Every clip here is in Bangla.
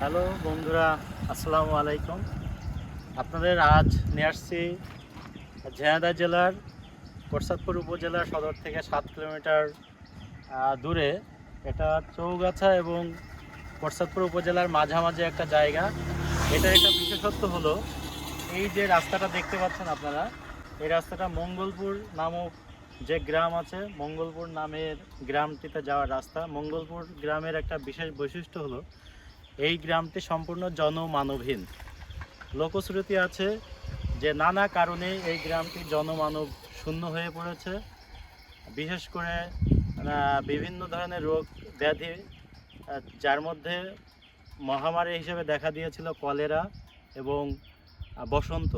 হ্যালো বন্ধুরা, আসসালামু আলাইকুম। আপনাদের আজ নিয়ে আসছি ঝিনাইদহ জেলার প্রসাদপুর উপজেলার সদর থেকে সাত কিলোমিটার দূরে। এটা চৌগাছা এবং প্রসাদপুর উপজেলার মাঝামাঝি একটা জায়গা। এটা একটা বিশেষত্ব হলো, এই যে রাস্তাটা দেখতে পাচ্ছেন আপনারা এই রাস্তাটা মঙ্গলপুর নামক যে গ্রাম আছে, মঙ্গলপুর নামের গ্রামটিতে যাওয়ার রাস্তা। মঙ্গলপুর গ্রামের একটা বিশেষ বৈশিষ্ট্য হলো, এই গ্রামটি সম্পূর্ণ জনমানবহীন। লোকশ্রুতি আছে যে নানা কারণে এই গ্রামটি জনমানব শূন্য হয়ে পড়েছে। বিশেষ করে বিভিন্ন ধরনের রোগ ব্যাধি যার মধ্যে মহামারী হিসেবে দেখা দিয়েছিল কলেরা এবং বসন্ত।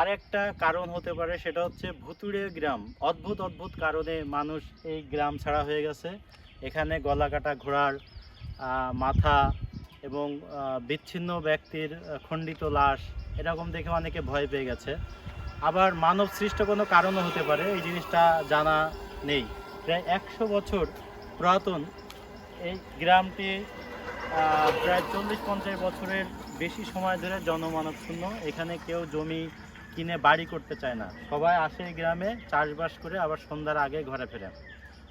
আরেকটা কারণ হতে পারে, সেটা হচ্ছে ভুতুড়ে গ্রাম। অদ্ভুত অদ্ভুত কারণে মানুষ এই গ্রাম ছাড়া হয়ে গেছে। এখানে গলা কাটা ঘোড়ার মাথা এবং বিচ্ছিন্ন ব্যক্তির খণ্ডিত লাশ, এরকম দেখে অনেকে ভয় পেয়ে গেছে। আবার মানব সৃষ্ট কোনো কারণও হতে পারে, এই জিনিসটা জানা নেই। প্রায় একশো বছর পুরাতন এই গ্রামটি প্রায় চল্লিশ পঞ্চাশ বছরের বেশি সময় ধরে জনমানব শূন্য এখানে কেউ জমি কিনে বাড়ি করতে চায় না। সবাই আসে গ্রামে, চাষবাস করে আবার সন্ধ্যার আগে ঘরে ফেরে।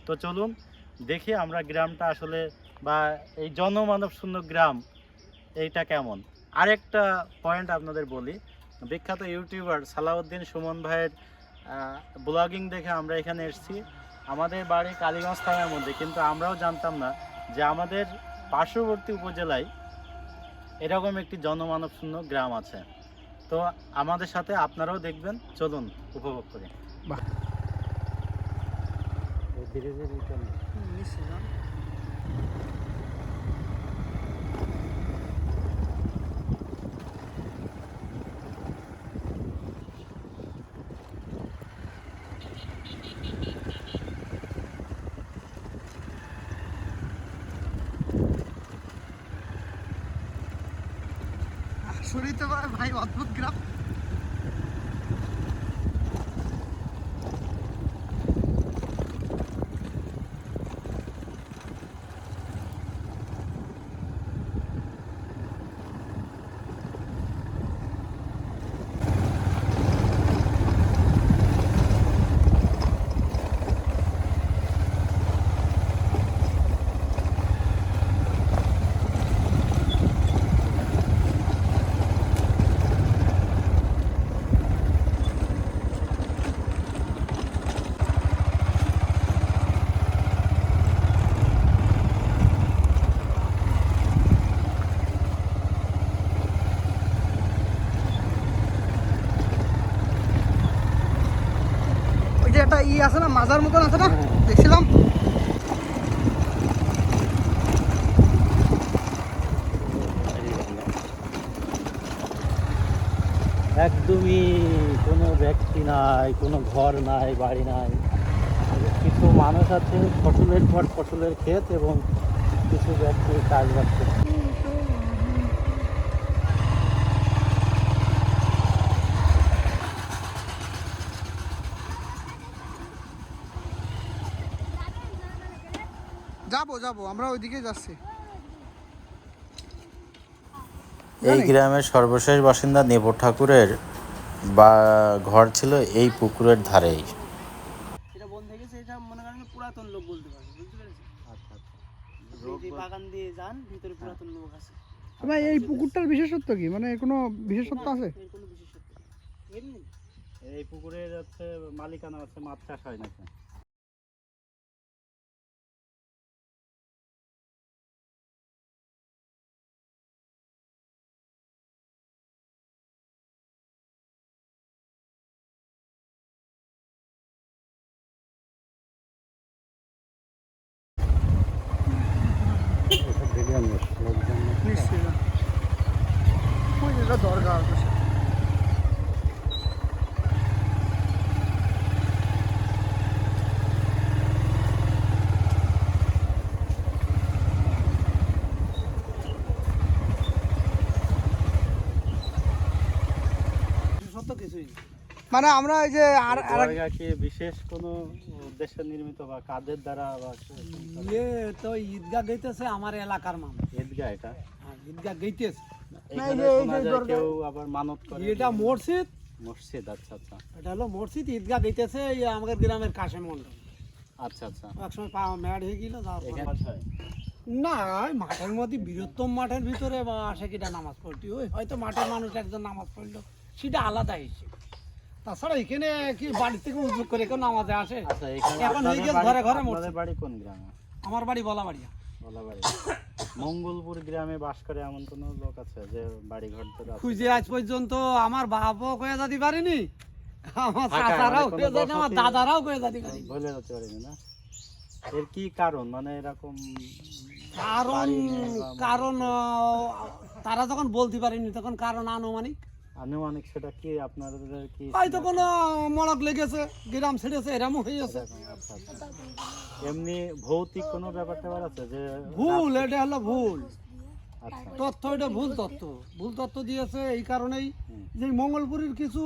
তো চলুন, দেখি আমরা গ্রামটা আসলে বা এই জনমানব শূন্য গ্রাম, এইটা কেমন? আরেকটা পয়েন্ট আপনাদের বলি। বিখ্যাত ইউটিউবার সালাউদ্দিন সুমন ভাইয়ের ব্লগিং দেখে আমরা এখানে এসেছি। আমাদের বাড়ি কালীগঞ্জ থানার মধ্যে, কিন্তু আমরাও জানতাম না যে আমাদের পার্শ্ববর্তী উপজেলায় এরকম একটি জনমানব শূন্য গ্রাম আছে। তো আমাদের সাথে আপনারাও দেখবেন চলুন উপভোগ করি। বাহ। নিশ্চয়ই একটা ই আছে না, মাজার মতন আছে না? দেখছিলাম। একদমই কোনো ব্যক্তি নাই, কোনো ঘর নাই, বাড়ি নাই। কিছু মানুষ আছে, ফসলের ঘর, ফসলের ক্ষেত এবং কিছু ব্যক্তি চাষবাস করছে। যাব যাব আমরা ওইদিকে যাচ্ছি। এই গ্রামের সর্বশেষ বাসিন্দা নেব ঠাকুরের বা ঘর ছিল এই পুকুরের ধারেই। এটা বন্ধ হয়ে গেছে এটা মনে করেন পুরাতন লোক বলতে পারে বুঝতে পেরেছেন? যদি বাগান দিয়ে যান ভিতরে পুরাতন লোক আছে। ভাই এই পুকুরটার বিশেষত্ব কি? মানে কোনো বিশেষত্ব আছে? কোনো বিশেষত্ব এমনি? এই পুকুরের হচ্ছে মালিকানা আছে মাছ চাষ হয় নাকি নিশ্চয়ই না। ওই যেটা দরকার আছে। মানে আমরা ওই যে আর কি বিশেষ কোনো উদ্দেশ্যে নির্মিত বা কাদের দ্বারা বা ইয়ে তো ঈদগাহ গইতেছে আমার এলাকার মানুষ। ঈদগাহ এটা? হ্যাঁ, ঈদগাহ গইতেছে। কেউ আবার মানত করে এটা মসজিদ। মসজিদ আচ্ছা আচ্ছা। এটা হলো মসজিদ ঈদগাহ গইতেছে এই আমাদের গ্রামের কাশে মন্ডল। আচ্ছা আচ্ছা। একসময় পা ম্যাড হয়ে গেল হয়। না ওই মাঠের মধ্যে বৃহত্তম মাঠের ভিতরে বা আসে কিটা নামাজ পড়তি। ওই হয়তো মাঠের মানুষ একজন নামাজ পড়ল সেটা আলাদা হিসেবে তাছাড়া এখানে কি বাড়ি থেকে উদ্যোগ করে কেউ নামাজে আসে? আচ্ছা এখানে হয়ে গেছে ঘরে ঘরে মসজিদ। বাড়ি কোন গ্রামে? আমার বাড়ি বলা বলাবাড়ি মঙ্গলপুর গ্রামে বাস করে এমন কোনো লোক আছে যে বাড়ি ঘর খুঁজে আজ পর্যন্ত আমার বাপও কয়ে যেতে পারিনি। আমার চাচারাও মানে কয়ে কোনো আমার দাদারাও কয়ে যেতে পারিনি। বলে যেতে পারিনি না? এর কি কারণ? মানে এরকম কারণ বাড়ি কারণ তারা যখন বলতে পারেনি তখন কারণ আনুমানিক। আনুমানিক সেটা কি আপনাদের কি হয়তো কোনো মড়ক লেগেছে গ্রাম ছেড়েছে এরমও হয়েছে এরকম। এমনি ভৌতিক কোনো ব্যাপার ট্যাপার আছে যে ভুল এটা হলো ভুল। আচ্ছা। তথ্য এটা ভুল তথ্য। ভুল তথ্য দিয়েছে এই কারণেই যে মঙ্গলপুরের কিছু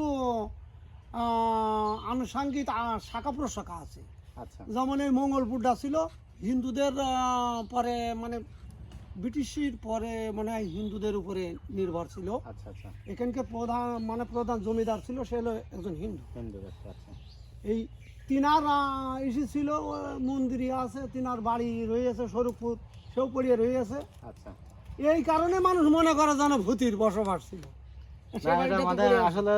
আনুষাঙ্গিক শাখা প্রশাখা আছে। আচ্ছা। যেমন এই মঙ্গলপুরটা ছিল হিন্দুদের পরে মানে ব্রিটিশের পরে মানে হিন্দুদের উপরে নির্ভর ছিল। আচ্ছা আচ্ছা। এখানকার প্রধান মানে প্রধান জমিদার ছিল সে হলো একজন হিন্দু। হিন্দু ব্যক্তি আচ্ছা। এই তিনার আহ, ইসে ছিল ও মন্দিরই আছে তিনার বাড়ি রয়েছে স্বরূপপুর সেও পড়িয়ে রয়েছে। আচ্ছা। এই কারণে মানুষ মনে করে যেন ভূতির বসবাস ছিল। আসলে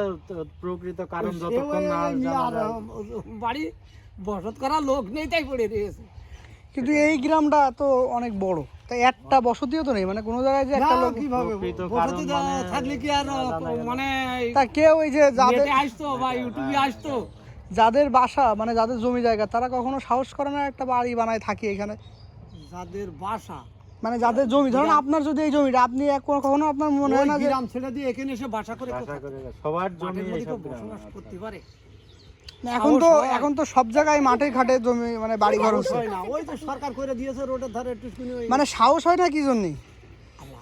প্রকৃত কারণ যতক্ষণ না বাড়ি বসত করা লোক নেই তাই পড়ে রয়েছে। কিন্তু এই গ্রামটা তো অনেক বড়। তাই একটা বসতিও তো নেই মানে কোনো জায়গায় যে একটা লোক কীভাবে? বসতি মানে থাকলে কি আর মানে তা কেউ এই যে যাদের আসতো বা ইউটিউবে আসতো। যাদের বাসা মানে যাদের জমি জায়গা তারা কখনো সাহস করে না একটা বাড়ি বানায় থাকি এখানে। যাদের বাসা। মানে যাদের জমি ধরুন আপনার যদি এই জমিটা আপনি কখনো আপনার মনে হয় না যে গ্রাম ছেড়ে দিয়ে এখানে এসে বাসা করে সবার জমি বসবাস। করতে পারে। না, এখন তো এখন তো সব জায়গায় মাঠে ঘাটে জমি মানে বাড়ি ঘর হচ্ছে। হয় না। ওই যে সরকার করে দিয়েছে রোডের ধারে ওই মানে সাহস হয় না কি জন্যে?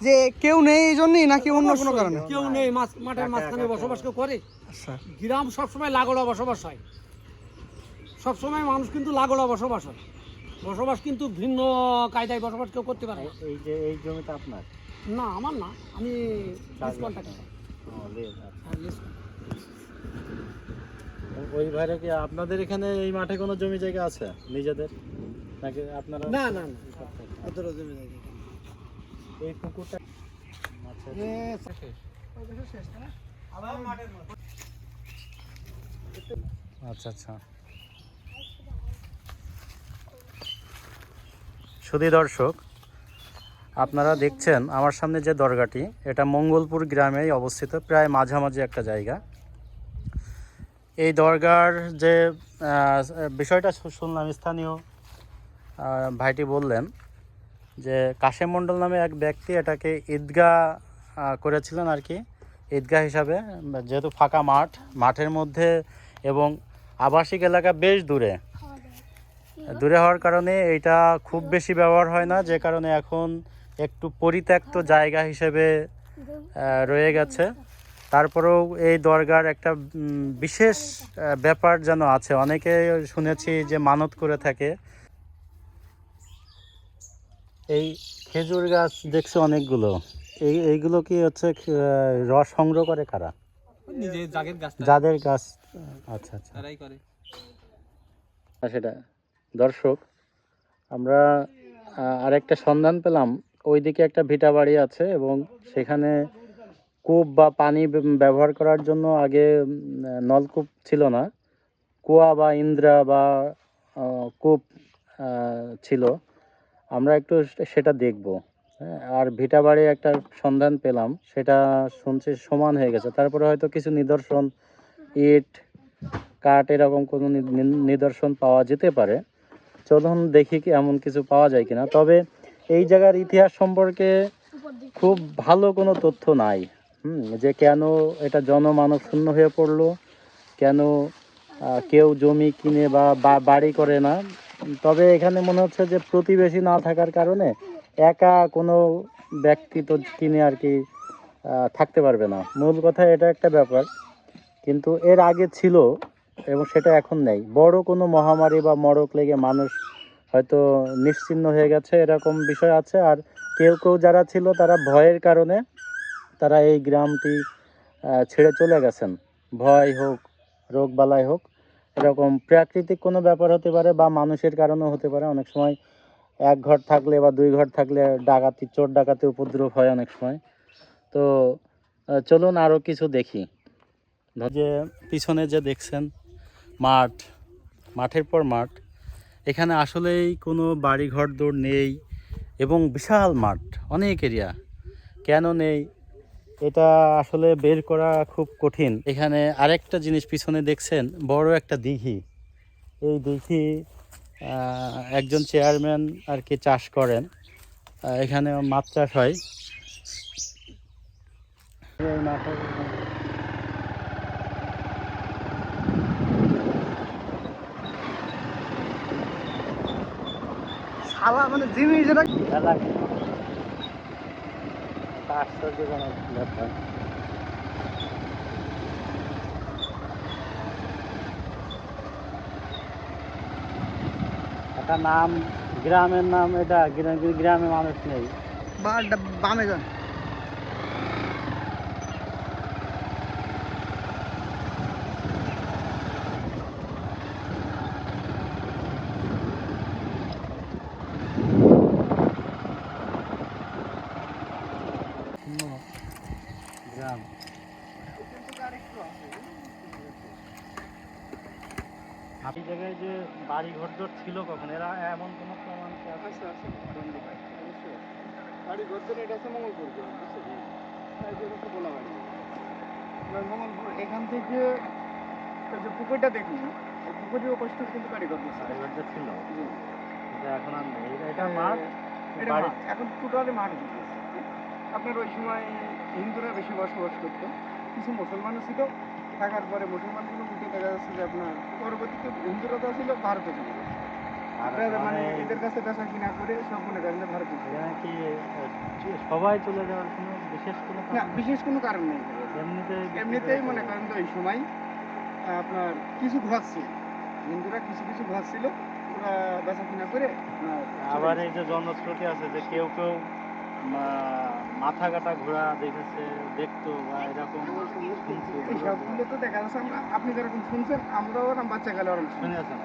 যে কেউ নেই এই জন্যই নাকি অন্য কোনো কারণে? কেউ নেই মাছ- মাঠের মাঝখানে বসবাস কেউ করে? আচ্ছা। গ্রাম সবসময় লাগোড়া বসবাস হয়। সবসময় মানুষ কিন্তু লাগোড়া বসবাস হয়। বসবাস কিন্তু ভিন্ন কায়দায় বসবাস কেউ করতে পারে এই- যে এই জমিটা আপনার? না আমার না। আমি চার লিজ ওই ভাইরা কি আপনাদের এখানে এই মাঠে কোনো জমি জায়গা আছে? নিজেদের? নাকি আপনারা না না না। ওদেরও জমি জায়গা এই পুকুরটা আচ্ছা। আবার মাঠের আচ্ছা আচ্ছা। সুধী দর্শক আপনারা দেখছেন আমার সামনে যে দরগাটি এটা মঙ্গলপুর গ্রামেই অবস্থিত প্রায় মাঝামাঝি একটা জায়গা। এই দরগার যে বিষয়টা শুনলাম স্থানীয় ভাইটি বললেন যে কাশেম মণ্ডল নামে এক ব্যক্তি এটাকে ঈদগাহ করেছিলেন আর কি। ঈদগাহ হিসাবে, যেহেতু ফাঁকা মাঠ, মাঠের মধ্যে এবং আবাসিক এলাকা বেশ দূরে। দূরে হওয়ার কারণে এটা খুব বেশি ব্যবহার হয় না, যে কারণে এখন একটু পরিত্যক্ত জায়গা হিসেবে রয়ে গেছে। তারপরেও এই দরগার একটা বিশেষ ব্যাপার যেন আছে। অনেকে শুনেছি যে মানত করে থাকে। এই খেজুর গাছ দেখছি অনেকগুলো? এই এইগুলো কি হচ্ছে রস সংগ্রহ করে কারা? নিজে জাগের গাছ যাদের গাছ আচ্ছা আচ্ছা। তারাই করে। আর সেটা দর্শক আমরা আরেকটা সন্ধান পেলাম। ওইদিকে একটা ভিটা বাড়ি আছে এবং সেখানে কূপ বা পানি ব্যবহার করার জন্য আগে নলকূপ ছিল না। কুয়া বা ইন্দ্রা বা কূপ ছিল। আমরা একটু সেটা দেখব। হ্যাঁ আর ভিটা বাড়ি একটা সন্ধান পেলাম। সেটা শুনছি সমান হয়ে গেছে। তারপরে হয়তো কিছু নিদর্শন ইট কাঠ এরকম কোনো নিদর্শন পাওয়া যেতে পারে। চলুন দেখি কি এমন কিছু পাওয়া যায় কিনা। তবে এই জায়গার ইতিহাস সম্পর্কে খুব ভালো কোনো তথ্য নাই। হুম, যে কেন এটা জনমানব শূন্য হয়ে পড়ল? কেন কেউ জমি কিনে বা বাড়ি করে না? তবে এখানে মনে হচ্ছে যে প্রতিবেশী না থাকার কারণে একা কোনো ব্যক্তি তো কিনে আর কি থাকতে পারবে না। মূল কথা এটা একটা ব্যাপার। কিন্তু এর আগে ছিল এবং সেটা এখন নেই। বড় কোনো মহামারী বা মড়ক লেগে মানুষ হয়তো নিশ্চিহ্ন হয়ে গেছে, এরকম বিষয় আছে। আর কেউ কেউ যারা ছিল তারা ভয়ের কারণে তারা এই গ্রামটি ছেড়ে চলে গেছেন। ভয় হোক, রোগ বালাই হোক, এরকম প্রাকৃতিক কোনো ব্যাপার হতে পারে বা মানুষের কারণেও হতে পারে। অনেক সময় এক ঘর থাকলে বা দুই ঘর থাকলে ডাকাতি, চোর ডাকাতি, উপদ্রব হয় অনেক সময়। তো চলুন আরও কিছু দেখি। যে পিছনে যে দেখছেন, মাঠ, মাঠের পর মাঠ, এখানে আসলেই কোনো বাড়ি ঘর দৌড় নেই এবং বিশাল মাঠ, অনেক এরিয়া। কেন নেই? এটা আসলে বের করা খুব কঠিন। এখানে আরেকটা জিনিস পিছনে দেখছেন বড় একটা দিঘি। এই দিঘি একজন চেয়ারম্যান আর কি চাষ করেন। এখানে মাছ চাষ হয়। মানে জিনিস একটা আশ্চর্যজনক ব্যাপার একটা নাম গ্রামের নাম এটা গ্রা- গ্রামে মানুষ নেই। বামে যান গ্রাম এই জায়গায় যে বাড়ি ঘর দর ছিল কখন? এরা এমন কোনো প্রমাণ কি আছে? বাড়ি ঘর এটা আছে মঙ্গলপুর গ্রাম হচ্ছে গোলাবাড়ি এবার মঙ্গলপুর এখান থেকে যে পুকুরটা দেখুন এই পুকুরের ওপাশ থেকে কিন্তু বাড়ি ঘর দিচ্ছে। বাড়ি ঘর দর ছিল এটা এখন আর নেই। এটা- এটা মাঠ? এটা এখন টোটালি মাঠ হয়ে। আপনার ওই সময় হিন্দুরা বেশি বসবাস করতো। কিছু মুসলমানও ছিল। থাকার পরে মুসলমানগুলো উঠে দেখা যাচ্ছে যে আপনার পরবর্তীতে হিন্দুরা তো ছিল ভারতে চলে গেছে। মানে মানে এদের কাছে বেচা কিনা করে করেন যে ভারতে কি সবাই চলে যাওয়ার কোনো বিশেষ কোনো না কারণ? বিশেষ কোনো কারণ নেই। এমনিতেই এমনিতেই মনে করেন যে ওই সময় আপনার কিছু ঘর ছিল। হিন্দুরা কিছু কিছু ঘর ছিল ওরা বেচা কিনা করে আবার এই যে জনশ্রুতি আছে যে কেউ কেউ মাথা কাটা ঘোড়া দেখেছে দেখতো বা এরকম। শুনছি তো দেখা যাচ্ছে আমরা আপনি যেরকম শুনছেন আমরাও ওরকম বাচ্চা গেলে ওরকম শুনি। শুনেছেন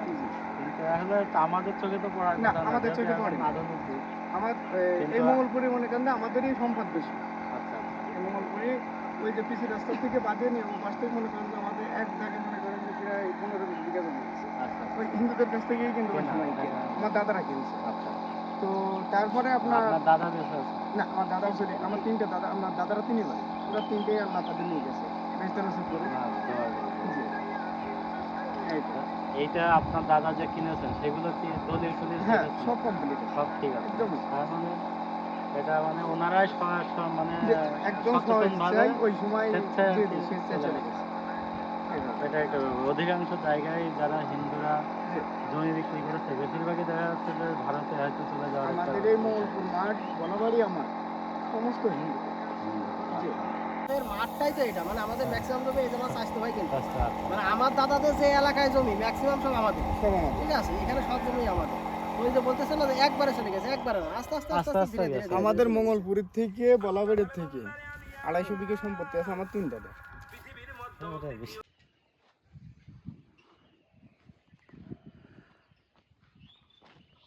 কিন্তু আসলে আমাদের চোখে তো পড়ার না, আমাদের চোখে পড়ে আধুনিক আমার এই মঙ্গলপুরে মনে করেন আমাদেরই সম্পদ বেশি। আচ্ছা এই মঙ্গলপুরে ওই যে পিসি রাস্তা থেকে বাদে নিয়ে ও পাশ থেকে মনে করেন যে আমাদের এক জায়গায় মনে করেন যে প্রায় পনেরো বিঘা জমি আছে। আচ্ছা ওই হিন্দুদের কাছ থেকেই কিন্তু। আমার দাদারা কিনছে। আচ্ছা। তো তারপরে আপনার আপনার দাদা বেঁচে আছে। না আমার দাদা ছিল আমার তিনটে দাদা আমার দাদারা তিনি ভাই ওরা তিনটেই আল্লাহ তাদের নিয়ে গেছে বেঁচতে নসিব করে। তো। এইটা আপনার দাদা যে কিনেছেন সেগুলো কি দলিল টলিল হ্যাঁ সব কমপ্লিট সব ঠিক আছে। একদম তার মানে এটা মানে ওনারাই মানে একদম ওই সময় স্বেচ্ছায় চলে গেছে। এটা একটা অধিকাংশ জায়গায় যারা হিন্দুরা জমি বিক্রি করেছে বেশিরভাগই দেখা যাচ্ছে যে ভারতে হয়তো চলে যাওয়ার আমাদের এই মঙ্গলপুর মাঠ বলাবাড়ি আমার। সমস্ত হিন্দু। আমাদের মাঠটাই তো এটা মানে আমাদের ম্যাক্সিমাম জমি স্বাস্থ্য ভাই কিন্তু। মানে আমার দাদাদের যে এলাকায় জমি ম্যাক্সিমাম সব আমাদের। ঠিক আছে? এখানে সব জমি আমাদের। ওই যে বলতেছেন না একবারে চলে গেছে একবারে আস্তে আস্তে আস্তে আস্তে আস্তে আস্তে ধীরে ধীরে গেছে। ধীরে। আমাদের মঙ্গলপুরের থেকে বলাবাড়ির থেকে আড়াইশো বিঘে সম্পত্তি আছে আমার তিন দাদা ওটাই বেশি।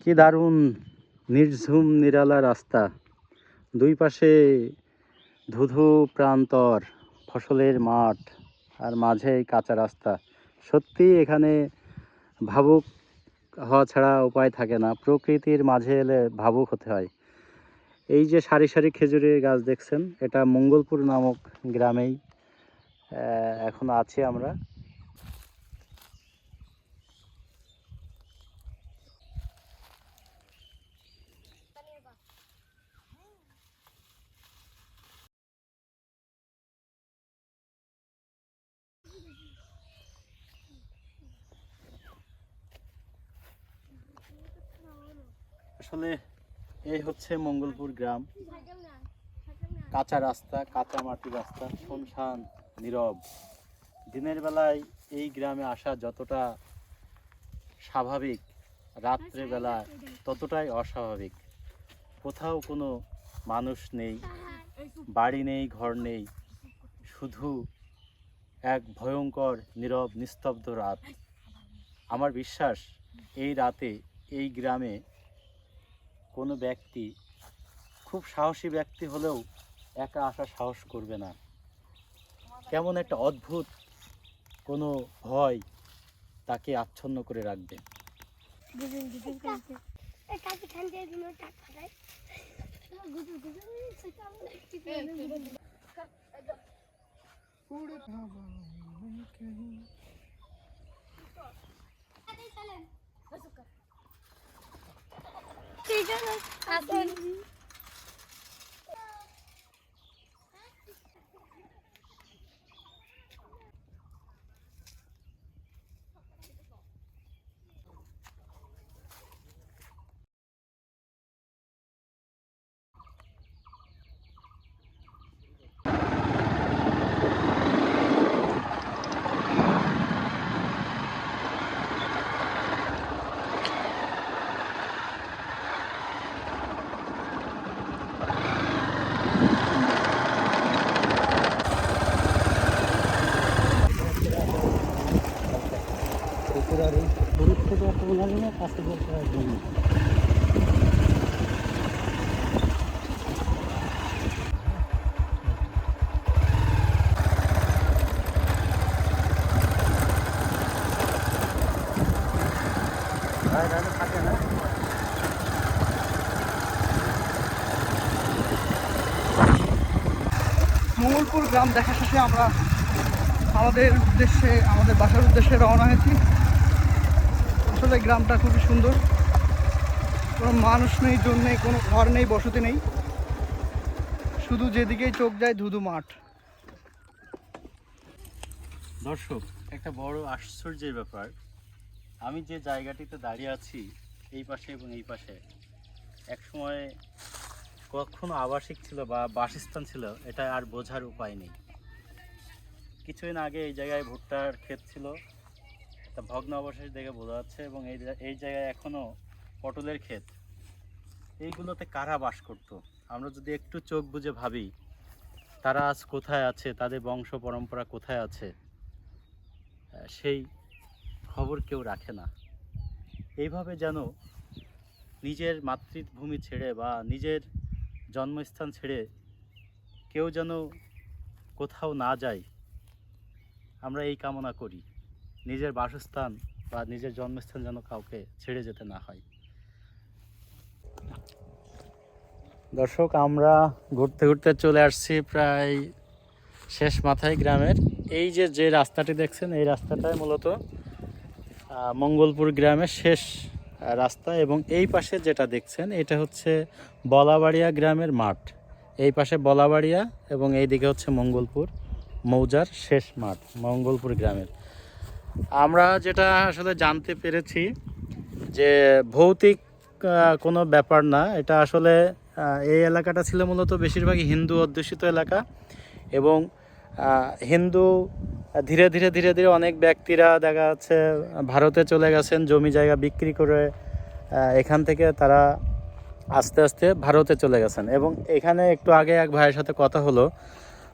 কি দারুণ নির্ঝুম, নিরালা রাস্তা। দুই পাশে ধুধু প্রান্তর, ফসলের মাঠ, আর মাঝে কাঁচা রাস্তা। সত্যি এখানে ভাবুক হওয়া ছাড়া উপায় থাকে না। প্রকৃতির মাঝে এলে ভাবুক হতে হয়। এই যে সারি সারি খেজুরের গাছ দেখছেন, এটা মঙ্গলপুর নামক গ্রামেই এখন আছি আমরা। আসলে এই হচ্ছে মঙ্গলপুর গ্রাম। কাঁচা রাস্তা, কাঁচা মাটির রাস্তা, শুনশান, নীরব। দিনের বেলায় এই গ্রামে আসা যতটা স্বাভাবিক, রাত্রেবেলা ততটাই অস্বাভাবিক। কোথাও কোনো মানুষ নেই, বাড়ি নেই, ঘর নেই, শুধু এক ভয়ঙ্কর, নীরব, নিস্তব্ধ রাত। আমার বিশ্বাস, এই রাতে এই গ্রামে কোনো ব্যক্তি খুব সাহসী ব্যক্তি হলেও একা আসার সাহস করবে না। কেমন একটা অদ্ভুত কোনো ভয় তাকে আচ্ছন্ন করে রাখবে। গুজুন করতে দেয় গুজুন গুজুন সেটা আমরা একটু মঙ্গলপুর গ্রাম দেখা শেষে আমরা আমাদের উদ্দেশ্যে, আমাদের বাসার উদ্দেশ্যে রওনা হয়েছি। আসলে গ্রামটা খুবই সুন্দর। কোনো মানুষ নেই জন নেই, কোনো ঘর নেই, বসতি নেই। শুধু যেদিকেই চোখ যায় ধুধু মাঠ। দর্শক, একটা বড় আশ্চর্যের ব্যাপার। আমি যে জায়গাটিতে দাঁড়িয়ে আছি, এই পাশে এবং এই পাশে এক সময় কখনো আবাসিক ছিল বা বাসস্থান ছিল, এটা আর বোঝার উপায় নেই। কিছুদিন আগে এই জায়গায় ভুট্টার ক্ষেত ছিল। তা ভগ্ন অবশেষ দেখে বোঝা যাচ্ছে এবং এই এই জায়গায় এখনও পটলের ক্ষেত। এইগুলোতে কারা বাস করত? আমরা যদি একটু চোখ বুজে ভাবি, তারা আজ কোথায় আছে? তাদের বংশ পরম্পরা কোথায় আছে? সেই খবর কেউ রাখে না। এইভাবে যেন নিজের মাতৃভূমি ছেড়ে বা নিজের জন্মস্থান ছেড়ে কেউ যেন কোথাও না যায়, আমরা এই কামনা করি। নিজের বাসস্থান বা নিজের জন্মস্থান যেন কাউকে ছেড়ে যেতে না হয়। দর্শক, আমরা ঘুরতে ঘুরতে চলে আসছি প্রায় শেষ মাথায় গ্রামের। এই যে যে রাস্তাটি দেখছেন, এই রাস্তাটাই মূলত মঙ্গলপুর গ্রামের শেষ রাস্তা এবং এই পাশে যেটা দেখছেন, এটা হচ্ছে বলাবাড়িয়া গ্রামের মাঠ। এই পাশে বলাবাড়িয়া এবং এই দিকে হচ্ছে মঙ্গলপুর মৌজার শেষ মাঠ, মঙ্গলপুর গ্রামের। আমরা যেটা আসলে জানতে পেরেছি যে ভৌতিক কোনো ব্যাপার না। এটা আসলে এই এলাকাটা ছিল মূলত বেশিরভাগই হিন্দু অধ্যুষিত এলাকা এবং হিন্দু, ধীরে ধীরে ধীরে ধীরে অনেক ব্যক্তিরা দেখা যাচ্ছে ভারতে চলে গেছেন, জমি জায়গা বিক্রি করে এখান থেকে তারা আস্তে আস্তে ভারতে চলে গেছেন। এবং এখানে একটু আগে এক ভাইয়ের সাথে কথা হলো।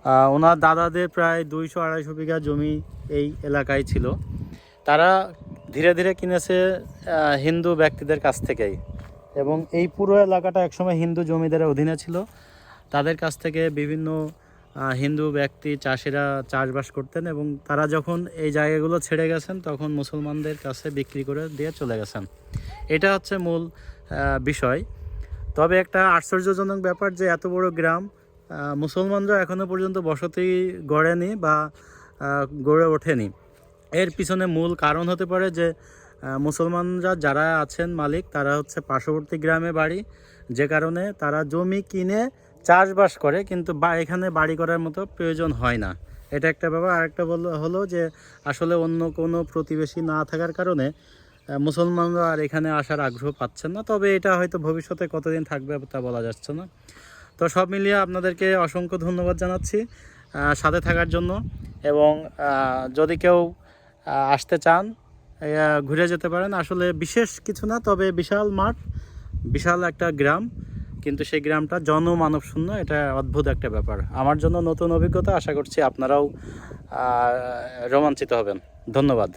ওনার দাদাদের প্রায় দুইশো, আড়াইশো বিঘা জমি এই এলাকায় ছিল। তারা ধীরে ধীরে কিনেছে হিন্দু ব্যক্তিদের কাছ থেকেই। এবং এই পুরো এলাকাটা একসময় হিন্দু জমিদারের অধীনে ছিল। তাদের কাছ থেকে বিভিন্ন হিন্দু ব্যক্তি, চাষিরা চাষবাস করতেন এবং তারা যখন এই জায়গাগুলো ছেড়ে গেছেন, তখন মুসলমানদের কাছে বিক্রি করে দিয়ে চলে গেছেন। এটা হচ্ছে মূল বিষয়। তবে একটা আশ্চর্যজনক ব্যাপার যে এত বড় গ্রাম মুসলমানরা এখনও পর্যন্ত বসতি গড়েনি বা গড়ে ওঠেনি। এর পিছনে মূল কারণ হতে পারে যে মুসলমানরা যারা আছেন মালিক, তারা হচ্ছে পার্শ্ববর্তী গ্রামে বাড়ি। যে কারণে তারা জমি কিনে চাষবাস করে, কিন্তু বা, এখানে বাড়ি করার মতো প্রয়োজন হয় না। এটা একটা ব্যাপার। আরেকটা বল, হলো যে, আসলে অন্য কোনো প্রতিবেশী না থাকার কারণে মুসলমানরা আর এখানে আসার আগ্রহ পাচ্ছেন না। তবে এটা হয়তো ভবিষ্যতে কতদিন থাকবে তা বলা যাচ্ছে না। তো সব মিলিয়ে আপনাদেরকে অসংখ্য ধন্যবাদ জানাচ্ছি সাথে থাকার জন্য এবং যদি কেউ আসতে চান ঘুরে যেতে পারেন। আসলে বিশেষ কিছু না, তবে বিশাল মাঠ, বিশাল একটা গ্রাম, কিন্তু সেই গ্রামটা জনমানব শূন্য এটা অদ্ভুত একটা ব্যাপার। আমার জন্য নতুন অভিজ্ঞতা, আশা করছি আপনারাও রোমাঞ্চিত হবেন। ধন্যবাদ।